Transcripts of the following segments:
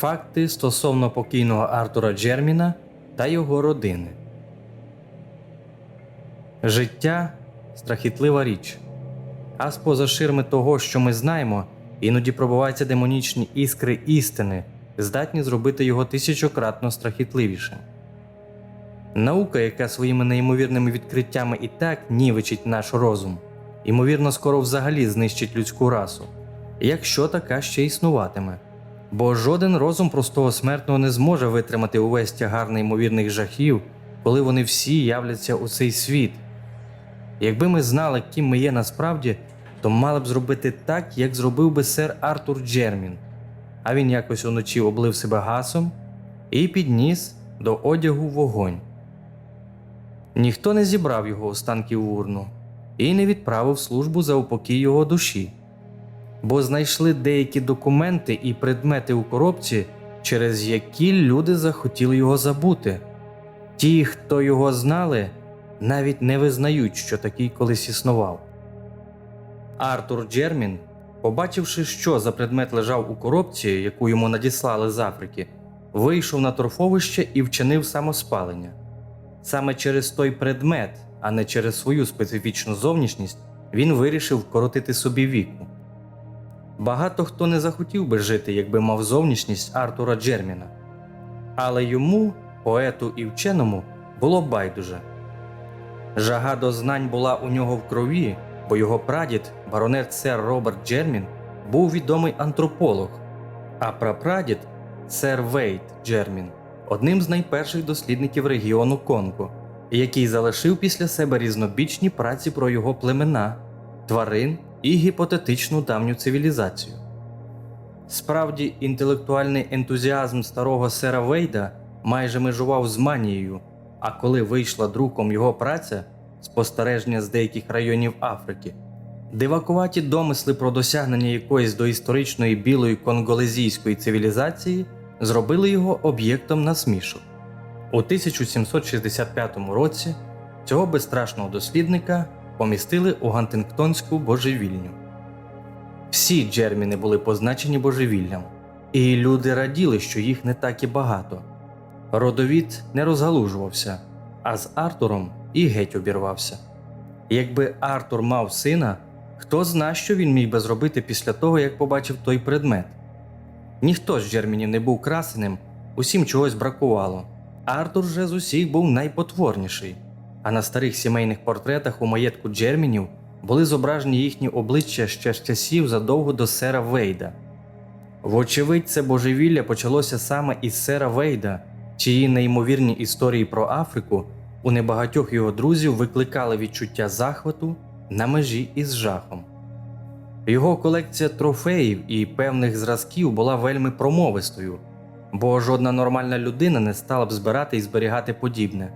Факти стосовно покійного Артура Джерміна та його родини. Життя страхітлива річ. А з поза ширми того, що ми знаємо, іноді пробуваються демонічні іскри істини, здатні зробити його тисячократно страхітливішим. Наука, яка своїми неймовірними відкриттями і так нівечить наш розум, ймовірно, скоро взагалі знищить людську расу, якщо така ще існуватиме. Бо жоден розум простого смертного не зможе витримати увесь тягар неймовірних жахів, коли вони всі являться у цей світ. Якби ми знали, ким ми є насправді, то мали б зробити так, як зробив би сер Артур Джермін. А він якось уночі облив себе гасом і підніс до одягу вогонь. Ніхто не зібрав його останки в урну і не відправив службу за упокій його душі, бо знайшли деякі документи і предмети у коробці, через які люди захотіли його забути. Ті, хто його знали, навіть не визнають, що такий колись існував. Артур Джермін, побачивши, що за предмет лежав у коробці, яку йому надіслали з Африки, вийшов на торфовище і вчинив самоспалення. Саме через той предмет, а не через свою специфічну зовнішність, він вирішив вкоротити собі віку. Багато хто не захотів би жити, якби мав зовнішність Артура Джерміна. Але йому, поету і вченому, було байдуже. Жага до знань була у нього в крові, бо його прадід, баронет сер Роберт Джермін, був відомий антрополог, а прапрадід сер Вейт Джермін одним з найперших дослідників регіону Конго, який залишив після себе різнобічні праці про його племена, тварин і гіпотетичну давню цивілізацію. Справді, інтелектуальний ентузіазм старого сера Вейда майже межував з манією, а коли вийшла друком його праця спостереження з деяких районів Африки, дивакуваті домисли про досягнення якоїсь доісторичної білої конголезійської цивілізації зробили його об'єктом насмішок. У 1765 році цього безстрашного дослідника помістили у Гантингтонську божевільню. Всі джерміни були позначені божевіллям, і люди раділи, що їх не так і багато. Родовід не розгалужувався, а з Артуром і геть обірвався. Якби Артур мав сина, хто зна, що він міг би зробити після того, як побачив той предмет. Ніхто з Джермінів не був красеним, усім чогось бракувало. Артур же з усіх був найпотворніший, а на старих сімейних портретах у маєтку Джермінів були зображені їхні обличчя ще з часів задовго до сера Вейда. Вочевидь, це божевілля почалося саме із сера Вейда, чиї неймовірні історії про Африку у небагатьох його друзів викликали відчуття захвату на межі із жахом. Його колекція трофеїв і певних зразків була вельми промовистою, бо жодна нормальна людина не стала б збирати і зберігати подібне.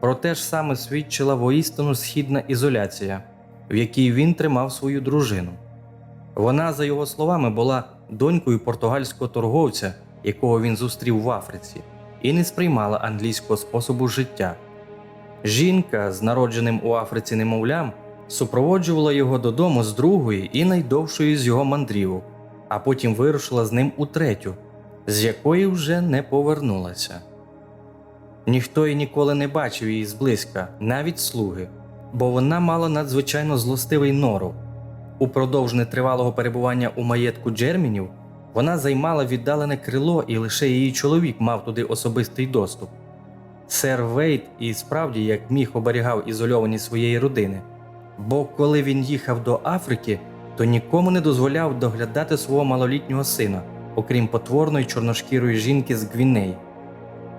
Про те ж саме свідчила воістину східна ізоляція, в якій він тримав свою дружину. Вона, за його словами, була донькою португальського торговця, якого він зустрів в Африці, і не сприймала англійського способу життя. Жінка з народженим у Африці немовлям супроводжувала його додому з другої і найдовшої з його мандрівок, а потім вирушила з ним у третю, з якої вже не повернулася. Ніхто і ніколи не бачив її зблизька, навіть слуги, бо вона мала надзвичайно злостивий норов. Упродовж нетривалого перебування у маєтку Джермінів вона займала віддалене крило, і лише її чоловік мав туди особистий доступ. Сер Вейт і справді як міг оберігав ізольованість своєї родини, бо коли він їхав до Африки, то нікому не дозволяв доглядати свого малолітнього сина, окрім потворної чорношкірої жінки з Гвінеї.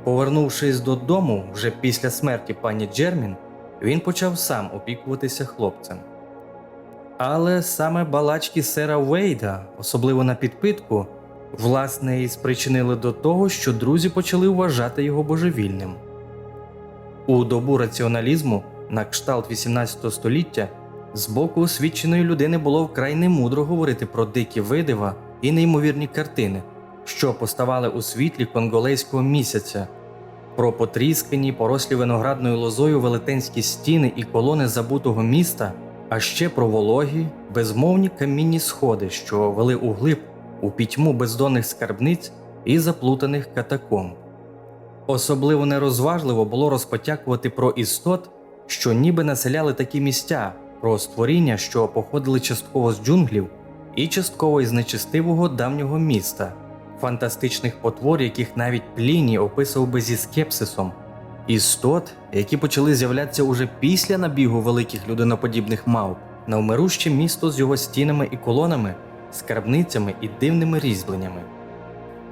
Повернувшись додому вже після смерті пані Джермін, він почав сам опікуватися хлопцем. Але саме балачки сера Вейда, особливо на підпитку, власне і спричинили до того, що друзі почали вважати його божевільним. У добу раціоналізму на кшталт 18 століття з боку освіченої людини було вкрай немудро говорити про дикі видива і неймовірні картини, що поставали у світлі конголейського місяця, про потріскані, порослі виноградною лозою велетенські стіни і колони забутого міста, а ще про вологі, безмовні камінні сходи, що вели у глиб у пітьму бездонних скарбниць і заплутаних катакомб. Особливо нерозважливо було розпотякувати про істот, що ніби населяли такі місця, про створіння, що походили частково з джунглів і частково із нечистивого давнього міста, фантастичних потвор, яких навіть Пліній описував би зі скепсисом, істот, які почали з'являтися уже після набігу великих людиноподібних мавп на вмируще місто з його стінами і колонами, скарбницями і дивними різьбленнями.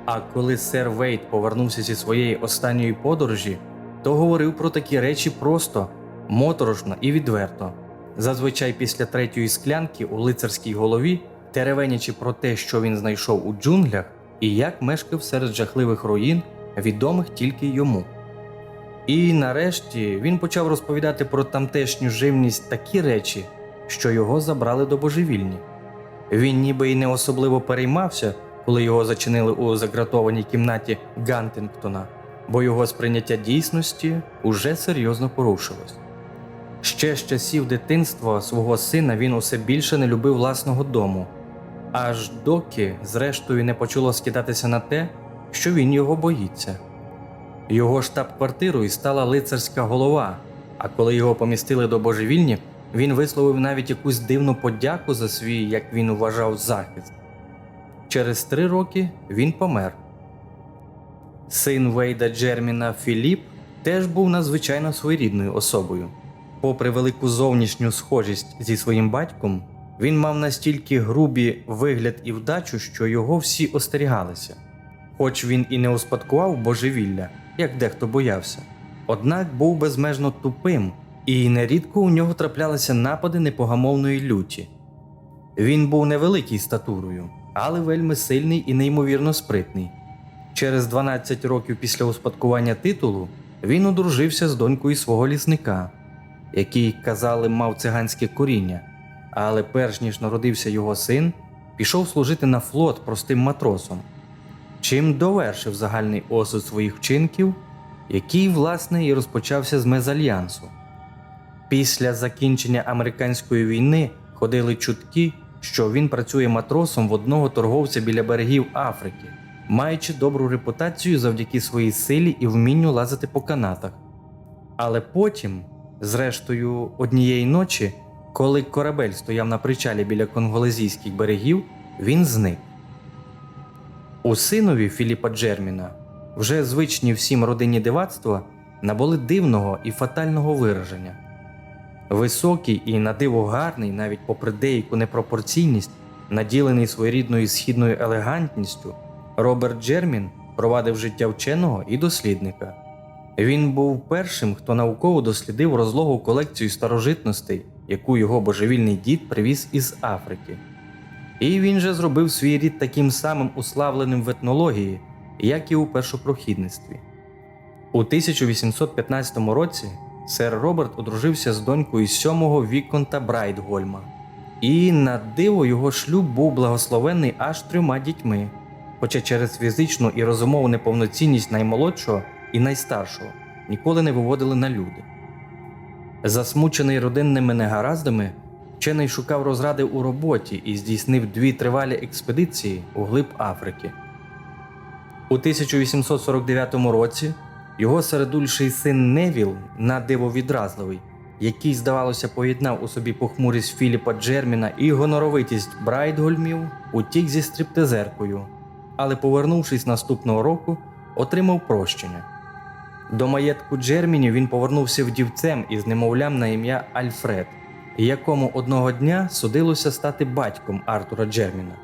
А коли сер Вейт повернувся зі своєї останньої подорожі, то говорив про такі речі просто, моторошно і відверто. Зазвичай після третьої склянки у лицарській голові, теревенячи про те, що він знайшов у джунглях, і як мешкав серед жахливих руїн, відомих тільки йому. І нарешті він почав розповідати про тамтешню живність такі речі, що його забрали до божевільні. Він ніби й не особливо переймався, коли його зачинили у загратованій кімнаті Гантингтона, бо його сприйняття дійсності уже серйозно порушилось. Ще з часів дитинства свого сина він усе більше не любив власного дому, аж доки, зрештою, не почало скидатися на те, що він його боїться. Його штаб-квартирою стала лицарська голова, а коли його помістили до божевільні, він висловив навіть якусь дивну подяку за свій, як він вважав, захист. Через три роки він помер. Син Вейда Джерміна Філіп теж був надзвичайно своєрідною особою. Попри велику зовнішню схожість зі своїм батьком, він мав настільки грубі вигляд і вдачу, що його всі остерігалися. Хоч він і не успадкував божевілля, як дехто боявся, однак був безмежно тупим, і нерідко у нього траплялися напади непогамовної люті. Він був невеликий статурою, але вельми сильний і неймовірно спритний. Через 12 років після успадкування титулу він одружився з донькою свого лісника, який, казали, мав циганське коріння, але перш ніж народився його син, пішов служити на флот простим матросом, чим довершив загальний осуд своїх вчинків, який, власне, і розпочався з мезальянсу. Після закінчення американської війни ходили чутки, що він працює матросом в одного торговця біля берегів Африки, маючи добру репутацію завдяки своїй силі і вмінню лазити по канатах. Але потім, зрештою, однієї ночі, коли корабель стояв на причалі біля конголезійських берегів, він зник. У синові Філіпа Джерміна, вже звичні всім родині дивацтва, набули дивного і фатального вираження. Високий і на диво гарний, навіть попри деяку непропорційність, наділений своєрідною східною елегантністю, Роберт Джермін провадив життя вченого і дослідника. Він був першим, хто науково дослідив розлогу колекцію старожитностей, яку його божевільний дід привіз із Африки. І він же зробив свій рід таким самим уславленим в етнології, як і у першопрохідництві. У 1815 році сер Роберт одружився з донькою сьомого Віконта Брайтгольма, і на диво його шлюб був благословений аж трьома дітьми, хоча через фізичну і розумову неповноцінність наймолодшого і найстаршого ніколи не виводили на люди. Засмучений родинними негараздами, вчений шукав розради у роботі і здійснив дві тривалі експедиції у глиб Африки. У 1849 році його середульший син Невіл, на диво відразливий, який, здавалося, поєднав у собі похмурість Філіпа Джерміна і гоноровитість Брайтгольмів, утік зі стриптизеркою, але, повернувшись наступного року, отримав прощення. До маєтку Джермінів він повернувся вдівцем із немовлям на ім'я Альфред, якому одного дня судилося стати батьком Артура Джерміна.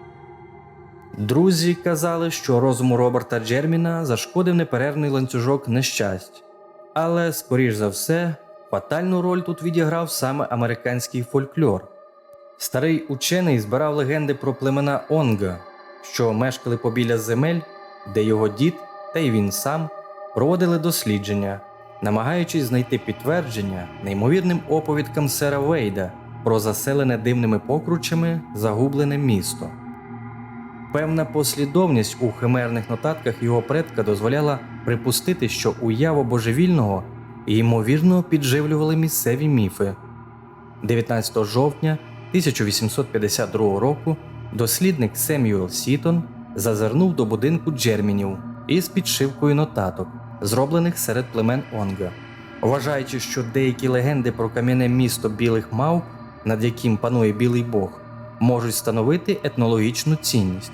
Друзі казали, що розуму Роберта Джерміна зашкодив неперервний ланцюжок нещасть, але, скоріш за все, фатальну роль тут відіграв саме американський фольклор. Старий учений збирав легенди про племена Онга, що мешкали побіля земель, де його дід та й він сам проводили дослідження, намагаючись знайти підтвердження неймовірним оповідкам сера Вейда про заселене дивними покручами загублене місто. Певна послідовність у химерних нотатках його предка дозволяла припустити, що уяву божевільного ймовірно підживлювали місцеві міфи. 19 жовтня 1852 року дослідник Семюел Сітон зазирнув до будинку Джермінів із підшивкою нотаток, зроблених серед племен Онга, вважаючи, що деякі легенди про кам'яне місто білих мавп, над яким панує білий бог, можуть становити етнологічну цінність.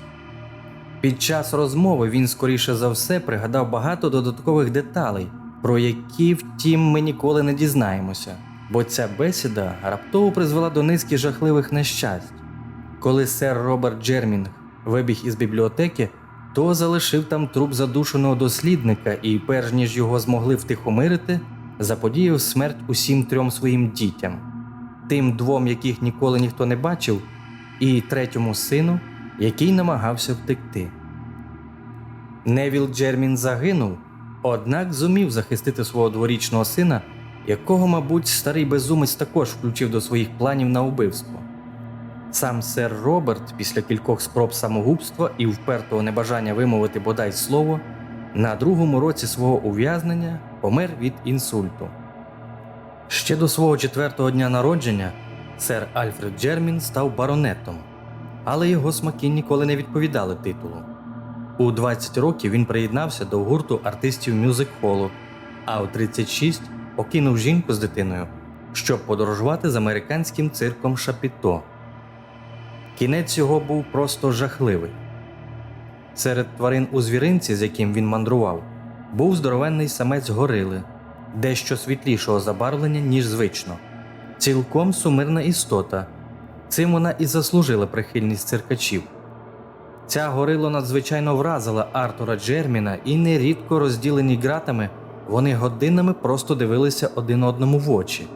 Під час розмови він скоріше за все пригадав багато додаткових деталей, про які, втім, ми ніколи не дізнаємося, бо ця бесіда раптово призвела до низки жахливих нещасть. Коли сер Роберт Джермінг вибіг із бібліотеки, то залишив там труп задушеного дослідника і, перш ніж його змогли втихомирити, заподіяв смерть усім трьом своїм дітям, тим двом, яких ніколи ніхто не бачив, і третьому сину, який намагався втекти. Невіл Джермін загинув, однак зумів захистити свого дворічного сина, якого, мабуть, старий безумець також включив до своїх планів на убивство. Сам сер Роберт, після кількох спроб самогубства і впертого небажання вимовити бодай слово, на другому році свого ув'язнення помер від інсульту. Ще до свого четвертого дня народження сер Альфред Джермін став баронетом, але його смаки ніколи не відповідали титулу. У 20 років він приєднався до гурту артистів мюзик-холу, а у 36 покинув жінку з дитиною, щоб подорожувати з американським цирком Шапіто. Кінець його був просто жахливий. Серед тварин у звіринці, з яким він мандрував, був здоровенний самець горили, дещо світлішого забарвлення, ніж звично, цілком сумирна істота. Цим вона і заслужила прихильність циркачів. Ця горило надзвичайно вразила Артура Джерміна, і нерідко розділені ґратами, вони годинами просто дивилися один одному в очі.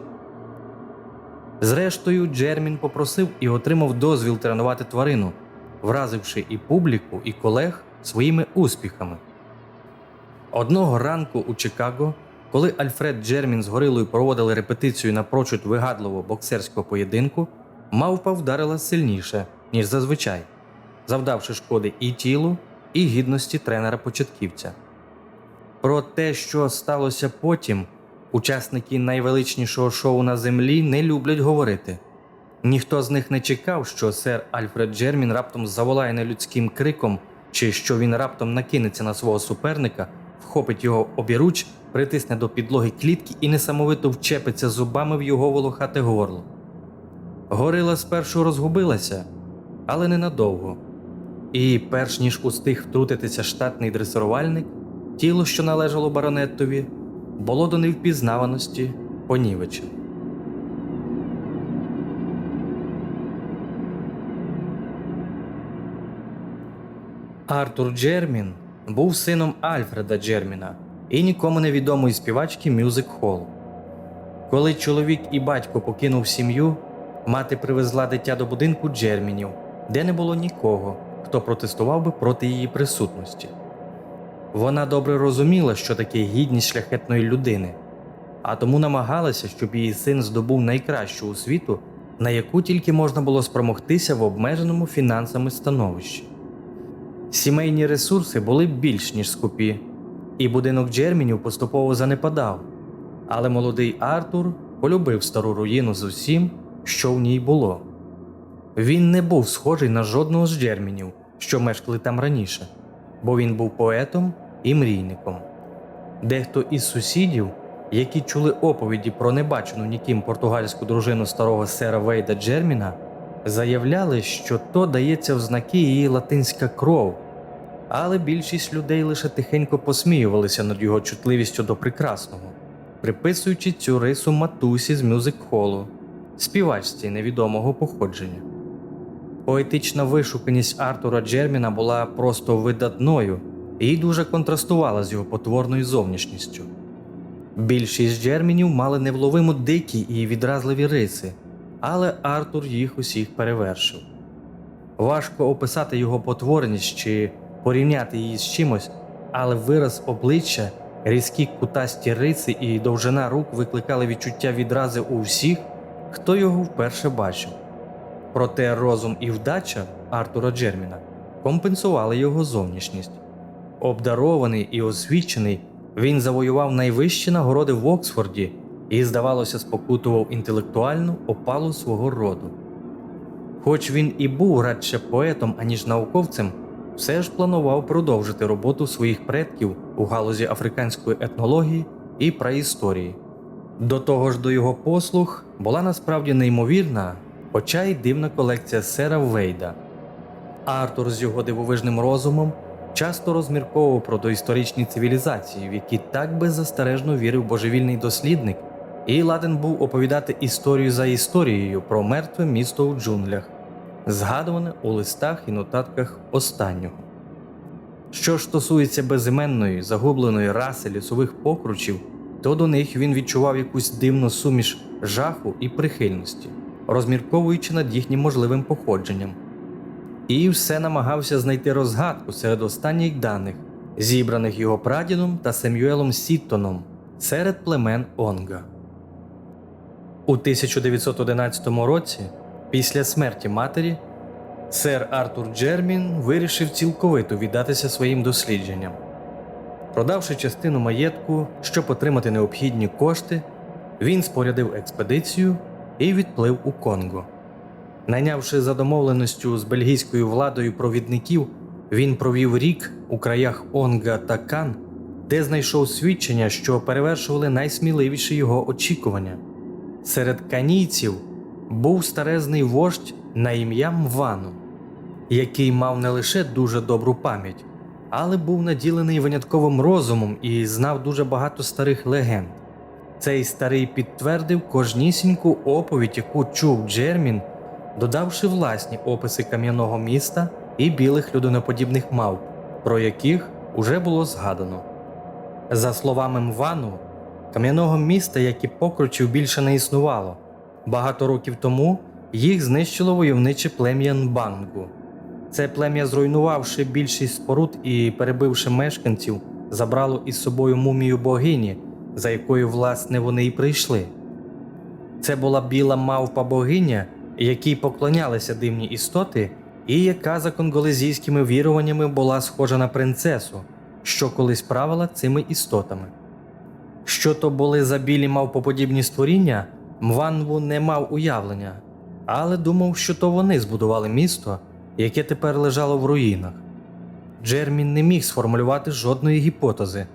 Зрештою, Джермін попросив і отримав дозвіл тренувати тварину, вразивши і публіку, і колег своїми успіхами. Одного ранку у Чикаго, коли Альфред Джермін з горилою проводили репетицію напрочуд вигадливого боксерського поєдинку, мавпа вдарила сильніше, ніж зазвичай, завдавши шкоди і тілу, і гідності тренера-початківця. Про те, що сталося потім, учасники найвеличнішого шоу на землі не люблять говорити. Ніхто з них не чекав, що сер Альфред Джермін раптом заволає нелюдським криком, чи що він раптом накинеться на свого суперника, вхопить його обіруч, притисне до підлоги клітки і несамовито вчепиться зубами в його волохате горло. Горила спершу розгубилася, але ненадовго. І, перш ніж устиг втрутитися штатний дресирувальник, тіло, що належало баронеттові, було до невпізнаваності понівечене. Артур Джермін був сином Альфреда Джерміна і нікому невідомої співачки Мюзик Холл. Коли чоловік і батько покинув сім'ю, мати привезла дитя до будинку Джермінів, де не було нікого, хто протестував би проти її присутності. Вона добре розуміла, що таке гідність шляхетної людини, а тому намагалася, щоб її син здобув найкращу у світу, на яку тільки можна було спромогтися в обмеженому фінансами становищі. Сімейні ресурси були більш ніж скупі, і будинок Джермінів поступово занепадав, але молодий Артур полюбив стару руїну з усім, що в ній було. Він не був схожий на жодного з Джермінів, що мешкали там раніше, бо він був поетом і мрійником. Дехто із сусідів, які чули оповіді про небачену ніким португальську дружину старого сера Вейда Джерміна, заявляли, що то дається в знаки її латинська кров, але більшість людей лише тихенько посміювалися над його чутливістю до прекрасного, приписуючи цю рису матусі з мюзик-холу, співачці невідомого походження. Поетична вишуканість Артура Джерміна була просто видатною і дуже контрастувала з його потворною зовнішністю. Більшість джермінів мали невловимо дикі і відразливі риси, але Артур їх усіх перевершив. Важко описати його потворність чи порівняти її з чимось, але вираз обличчя, різкі кутасті риси і довжина рук викликали відчуття відрази у всіх, хто його вперше бачив. Проте розум і вдача Артура Джерміна компенсували його зовнішність. Обдарований і освічений, він завоював найвищі нагороди в Оксфорді і, здавалося, спокутував інтелектуальну опалу свого роду. Хоч він і був радше поетом, аніж науковцем, все ж планував продовжити роботу своїх предків у галузі африканської етнології і праісторії. До того ж, до його послуг була насправді неймовірна, хоча й дивна колекція сера Вейда. Артур з його дивовижним розумом часто розмірковував про доісторичні цивілізації, в які так беззастережно вірив божевільний дослідник, і ладен був оповідати історію за історією про мертве місто у джунглях, згадуване у листах і нотатках останнього. Що ж стосується безіменної загубленої раси лісових покручів, то до них він відчував якусь дивну суміш жаху і прихильності, розмірковуючи над їхнім можливим походженням. І все намагався знайти розгадку серед останніх даних, зібраних його прадідом та Семюелом Сіттоном серед племен Онга. У 1911 році, після смерті матері, сер Артур Джермін вирішив цілковито віддатися своїм дослідженням. Продавши частину маєтку, щоб отримати необхідні кошти, він спорядив експедицію і відплив у Конго. Найнявши за домовленістю з бельгійською владою провідників, він провів рік у краях Онга та Кан, де знайшов свідчення, що перевершували найсміливіші його очікування. Серед канійців був старезний вождь на ім'я Мвану, який мав не лише дуже добру пам'ять, але був наділений винятковим розумом і знав дуже багато старих легенд. Цей старий підтвердив кожнісіньку оповідь, яку чув Джермін, додавши власні описи кам'яного міста і білих людиноподібних мавп, про яких уже було згадано. За словами Мвану, кам'яного міста, як і покручів, більше не існувало. Багато років тому їх знищило войовниче плем'я Нбангу. Це плем'я, зруйнувавши більшість споруд і перебивши мешканців, забрало із собою мумію богині, за якою, власне, вони й прийшли. Це була біла мавпа богиня, якій поклонялися дивні істоти, і яка за конголезійськими віруваннями була схожа на принцесу, що колись правила цими істотами. Що то були за білі мавпоподібні створіння, Мванву не мав уявлення, але думав, що то вони збудували місто, яке тепер лежало в руїнах. Джермін не міг сформулювати жодної гіпотези,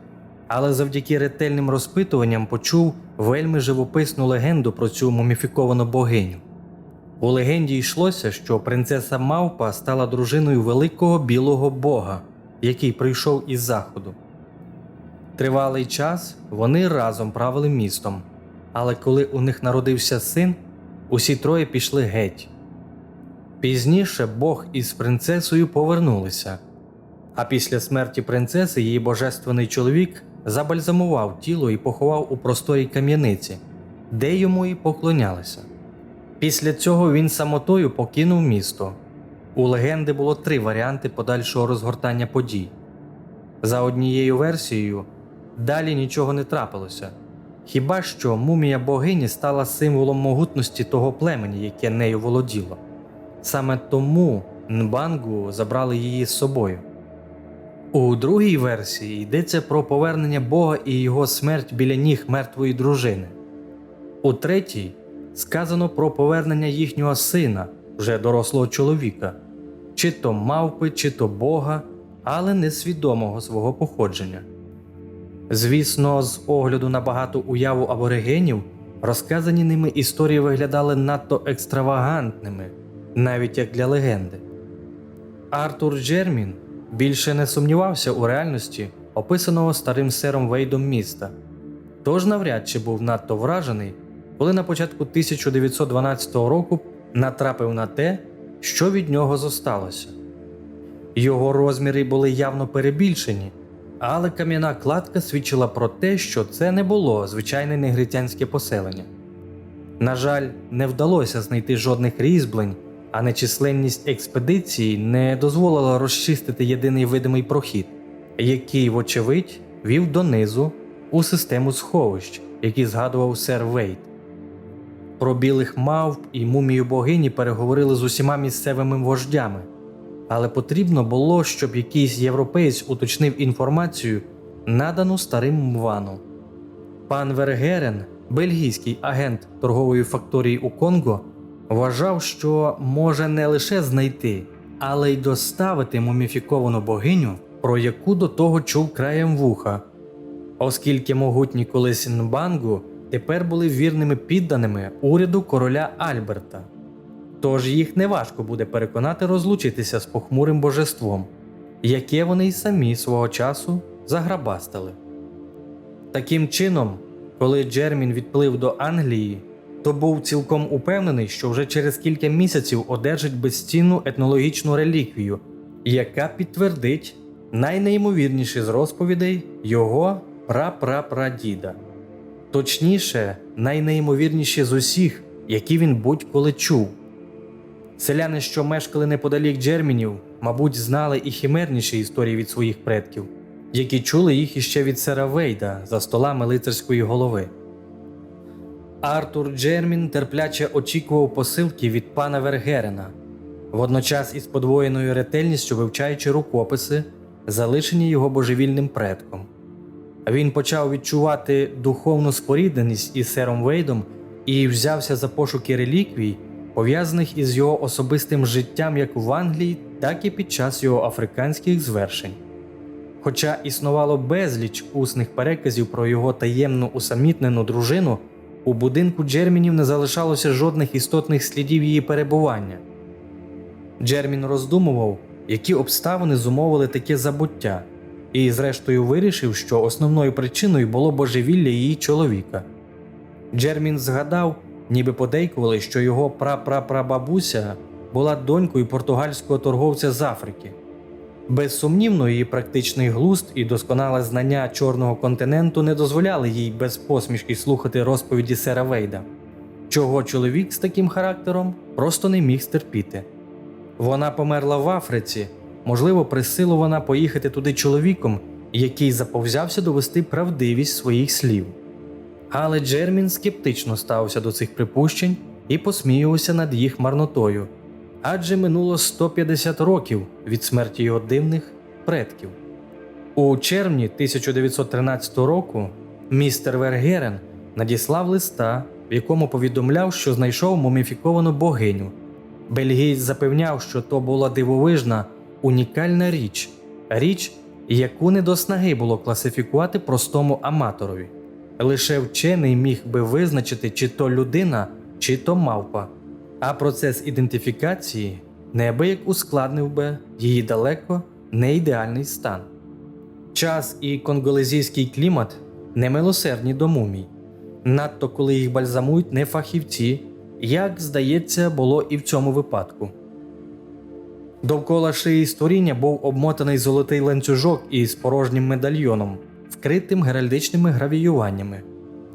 але завдяки ретельним розпитуванням почув вельми живописну легенду про цю муміфіковану богиню. У легенді йшлося, що принцеса Мавпа стала дружиною великого білого бога, який прийшов із заходу. Тривалий час вони разом правили містом, але коли у них народився син, усі троє пішли геть. Пізніше Бог із принцесою повернулися, а після смерті принцеси її божественний чоловік забальзамував тіло і поховав у просторій кам'яниці, де йому і поклонялися. Після цього він самотою покинув місто. У легенди було три варіанти подальшого розгортання подій. За однією версією, далі нічого не трапилося. Хіба що мумія богині стала символом могутності того племені, яке нею володіло. Саме тому Нбангу забрали її з собою. У другій версії йдеться про повернення Бога і його смерть біля ніг мертвої дружини. У третій сказано про повернення їхнього сина, вже дорослого чоловіка, чи то мавпи, чи то Бога, але несвідомого свого походження. Звісно, з огляду на багату уяву аборигенів, розказані ними історії виглядали надто екстравагантними, навіть як для легенди. Артур Джермін більше не сумнівався у реальності описаного старим сером Вейдом міста, тож навряд чи був надто вражений, коли на початку 1912 року натрапив на те, що від нього зосталося. Його розміри були явно перебільшені, але кам'яна кладка свідчила про те, що це не було звичайне негритянське поселення. На жаль, не вдалося знайти жодних різьблень, а нечисленність експедиції не дозволила розчистити єдиний видимий прохід, який, вочевидь, вів донизу у систему сховищ, які згадував сер Вейт. Про білих мавп і мумію богині переговорили з усіма місцевими вождями, але потрібно було, щоб якийсь європеєць уточнив інформацію, надану старим Мвану. Пан Вергерен, бельгійський агент торгової факторії у Конго, вважав, що може не лише знайти, але й доставити муміфіковану богиню, про яку до того чув краєм вуха, оскільки могутні колись Нбангу тепер були вірними підданими уряду короля Альберта. Тож їх неважко буде переконати розлучитися з похмурим божеством, яке вони й самі свого часу заграбастали. Таким чином, коли Джермін відплив до Англії, то був цілком упевнений, що вже через кілька місяців одержить безцінну етнологічну реліквію, яка підтвердить найнеймовірніші з розповідей його прапрапрадіда. Точніше, найнеймовірніші з усіх, які він будь-коли чув. Селяни, що мешкали неподалік Джермінів, мабуть, знали і химерніші історії від своїх предків, які чули їх іще від сера Вейда за столами лицарської голови. Артур Джермін терпляче очікував посилки від пана Вергерена, водночас із подвоєною ретельністю вивчаючи рукописи, залишені його божевільним предком. Він почав відчувати духовну спорідненість із сером Вейдом і взявся за пошуки реліквій, пов'язаних із його особистим життям як в Англії, так і під час його африканських звершень. Хоча існувало безліч усних переказів про його таємну усамітнену дружину, у будинку Джермінів не залишалося жодних істотних слідів її перебування. Джермін роздумував, які обставини зумовили таке забуття, і, зрештою, вирішив, що основною причиною було божевілля її чоловіка. Джермін згадав, ніби подейкували, що його прапрапрабабуся була донькою португальського торговця з Африки. Безсумнівно, її практичний глузд і досконале знання чорного континенту не дозволяли їй без посмішки слухати розповіді сера Вейда, чого чоловік з таким характером просто не міг стерпіти. Вона померла в Африці, можливо, присилувана поїхати туди чоловіком, який заповзявся довести правдивість своїх слів. Але Джермін скептично ставився до цих припущень і посміювався над їх марнотою, адже минуло 150 років від смерті його дивних предків. У червні 1913 року містер Вергерен надіслав листа, в якому повідомляв, що знайшов муміфіковану богиню. Бельгієць запевняв, що то була дивовижна, унікальна річ, річ, яку не до снаги було класифікувати простому аматорові. Лише вчений міг би визначити, чи то людина, чи то мавпа, а процес ідентифікації неабияк ускладнив би її далеко не ідеальний стан. Час і конголезійський клімат немилосердні до мумій, надто коли їх бальзамують не фахівці, як здається, було і в цьому випадку. Довкола шиї створіння був обмотаний золотий ланцюжок із порожнім медальйоном, вкритим геральдичними гравіюваннями.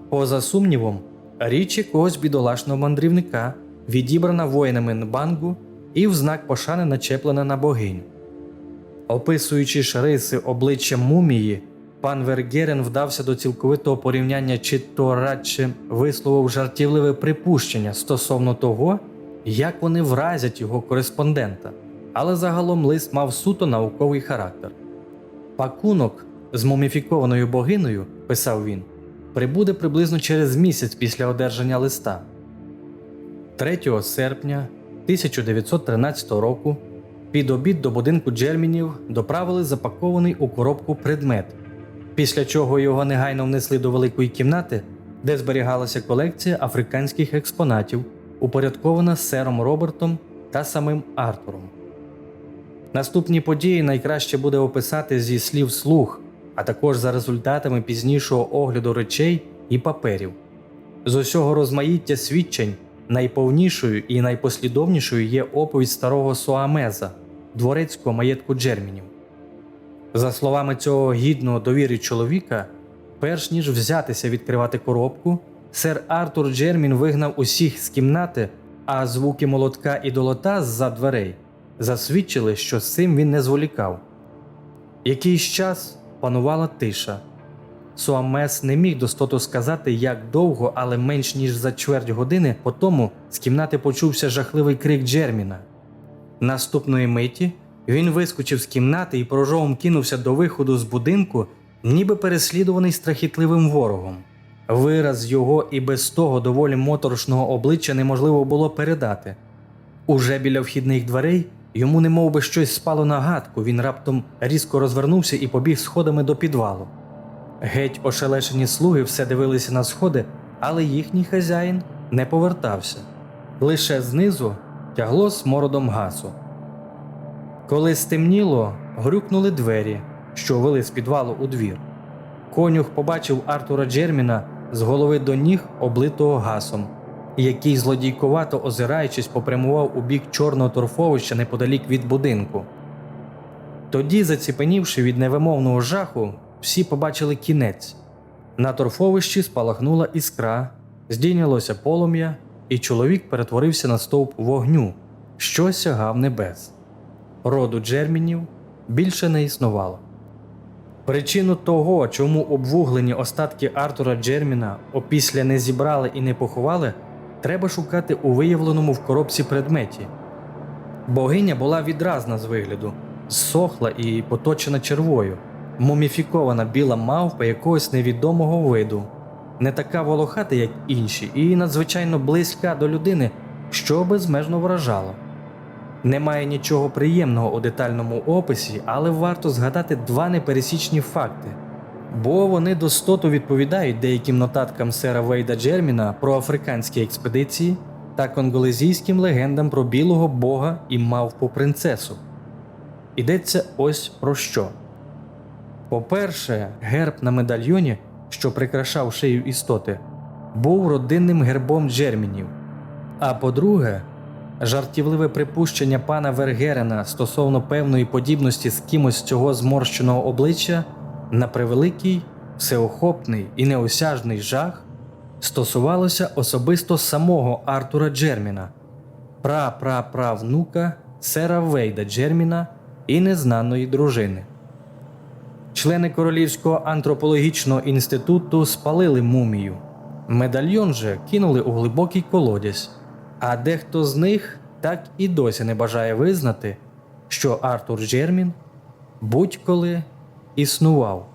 Поза сумнівом, річ якогось бідолашного мандрівника, відібрана воїнами Нбангу і в знак пошани начеплена на богиню. Описуючи ж риси обличчя мумії, пан Вергерен вдався до цілковитого порівняння, чи то радше висловив жартівливе припущення стосовно того, як вони вразять його кореспондента, але загалом лист мав суто науковий характер. Пакунок з муміфікованою богиною, писав він, прибуде приблизно через місяць після одержання листа. 3 серпня 1913 року під обід до будинку Джермінів доправили запакований у коробку предмет, після чого його негайно внесли до великої кімнати, де зберігалася колекція африканських експонатів, упорядкована сером Робертом та самим Артуром. Наступні події найкраще буде описати зі слів слух, а також за результатами пізнішого огляду речей і паперів. З усього розмаїття свідчень найповнішою і найпослідовнішою є оповідь старого Суамеза, дворецького маєтку Джермінів. За словами цього гідного довіри чоловіка, перш ніж взятися відкривати коробку, сер Артур Джермін вигнав усіх з кімнати, а звуки молотка і долота з-за дверей засвідчили, що з цим він не зволікав. Якийсь час панувала тиша. Суамес не міг достоту сказати, як довго, але менш ніж за чверть години по тому з кімнати почувся жахливий крик Джерміна. Наступної миті він вискочив з кімнати і прожогом кинувся до виходу з будинку, ніби переслідуваний страхітливим ворогом. Вираз його і без того доволі моторошного обличчя неможливо було передати. Уже біля вхідних дверей Йому немов би щось спало на гадку, він раптом різко розвернувся і побіг сходами до підвалу. Геть ошелешені слуги все дивилися на сходи, але їхній хазяїн не повертався. Лише знизу тягло смородом газу. Коли стемніло, грюкнули двері, що вели з підвалу у двір. Конюх побачив Артура Джерміна з голови до ніг, облитого гасом, який злодійковато озираючись попрямував у бік чорного торфовища неподалік від будинку. Тоді, заціпенівши від невимовного жаху, всі побачили кінець. На торфовищі спалахнула іскра, здійнялося полум'я, і чоловік перетворився на стовп вогню, що сягав небес. Роду Джермінів більше не існувало. Причину того, чому обвуглені остатки Артура Джерміна опісля не зібрали і не поховали, треба шукати у виявленому в коробці предметі. Богиня була відразна з вигляду, зсохла і поточена червою, муміфікована біла мавпа якогось невідомого виду, не така волохата, як інші, і надзвичайно близька до людини, що безмежно вражало. Немає нічого приємного у детальному описі, але варто згадати два непересічні факти. Бо вони достоту відповідають деяким нотаткам сера Вейда Джерміна про африканські експедиції та конголезійським легендам про білого бога і мавпу принцесу. Йдеться ось про що. По-перше, герб на медальйоні, що прикрашав шию істоти, був родинним гербом Джермінів. А по-друге, жартівливе припущення пана Вергерена стосовно певної подібності з кимось цього зморщеного обличчя на превеликий, всеохопний і неосяжний жах стосувалося особисто самого Артура Джерміна, пра-пра-правнука сера Вейда Джерміна і незнаної дружини. Члени Королівського антропологічного інституту спалили мумію. Медальйон же кинули у глибокий колодязь, а дехто з них так і досі не бажає визнати, що Артур Джермін будь-коли існував.